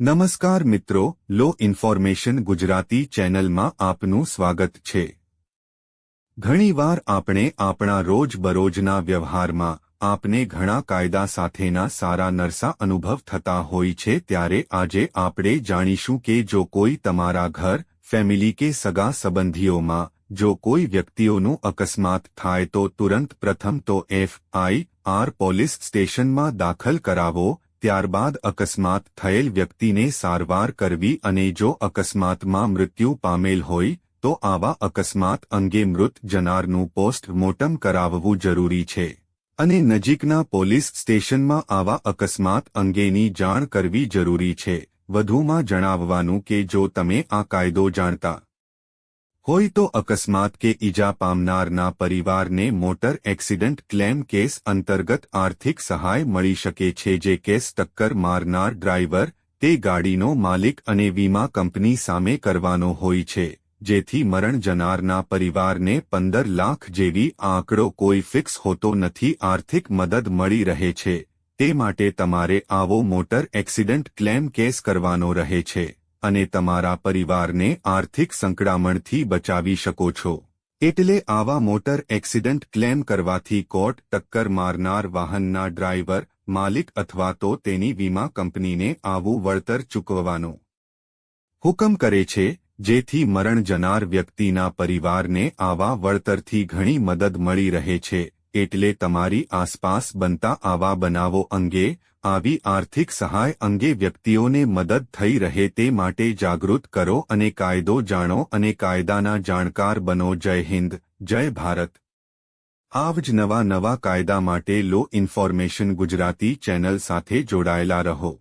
નમસ્કાર મિત્રો, લો ઇન્ફોર્મેશન ગુજરાતી ચેનલમાં આપનું સ્વાગત છે. ઘણીવાર આપણે આપણા રોજબરોજના વ્યવહારમાં આપને ઘણા કાયદા સાથેના સારા નરસા અનુભવ થતા હોય છે ત્યારે આજે આપણે જાણીશું કે જો કોઈ તમારા ઘર, ફેમિલી કે સગા સંબંધીઓમાં જો કોઈ વ્યક્તિઓનું અકસ્માત થાય તો તુરંત પ્રથમ તો એફઆઈઆર પોલીસ સ્ટેશનમાં દાખલ કરાવો ત્યારબાદ અકસ્માત થયેલ વ્યક્તિને સારવાર કરવી અને જો અકસ્માતમાં મૃત્યુ પામેલ હોય, તો આવા અકસ્માત અંગે મૃત જનારનું પોસ્ટમોર્ટમ કરાવવું જરૂરી છે. અને નજીકના પોલીસ સ્ટેશનમાં આવા અકસ્માત અંગેની જાણ કરવી જરૂરી છે. વધુમાં જણાવવાનું કે જો તમે આ કાયદો જાણતા હોય તો અકસ્માત કે ઈજા પામનારના પરિવારને મોટર એક્સિડન્ટ ક્લેમ કેસ અંતર્ગત આર્થિક સહાય મળી શકે છે જે કેસ ટક્કર મારનાર ડ્રાઈવર, તે ગાડીનો માલિક અને વીમા કંપની સામે કરવાનો હોય છે, જેથી મરણ જનારના પરિવારને પંદર લાખ જેવી આંકડો કોઈ ફિક્સ હોતો નથી આર્થિક મદદ મળી રહે છે, તે માટે તમારે આવો મોટર એક્સિડન્ટ ક્લેમ કેસ કરવાનો રહે છે. અને તમારા પરિવારને આર્થિક સંકડામણથી બચાવી શકો છો. એટલે આવા મોટર એક્સિડન્ટ ક્લેમ કરવાથી કોર્ટ ટક્કર મારનાર વાહનના ડ્રાઈવર, માલિક અથવા તો તેની વીમા કંપનીને આવું વળતર ચૂકવવાનો હુકમ કરે છે, જેથી મરણ જનાર વ્યક્તિના પરિવારને આવા વળતરથી ઘણી મદદ મળી રહે છે. એટલે તમારી આસપાસ બનતા આવા બનાવો અંગે આવી આર્થિક સહાય અંગે વ્યક્તિઓને મદદ થઈ રહે તે માટે જાગૃત કરો અને કાયદો જાણો અને કાયદાના જાણકાર બનો. જય હિન્દ, જય ભારત. આવ જ નવા નવા કાયદા માટે લો ઇન્ફોર્મેશન ગુજરાતી ચેનલ સાથે જોડાયેલા રહો.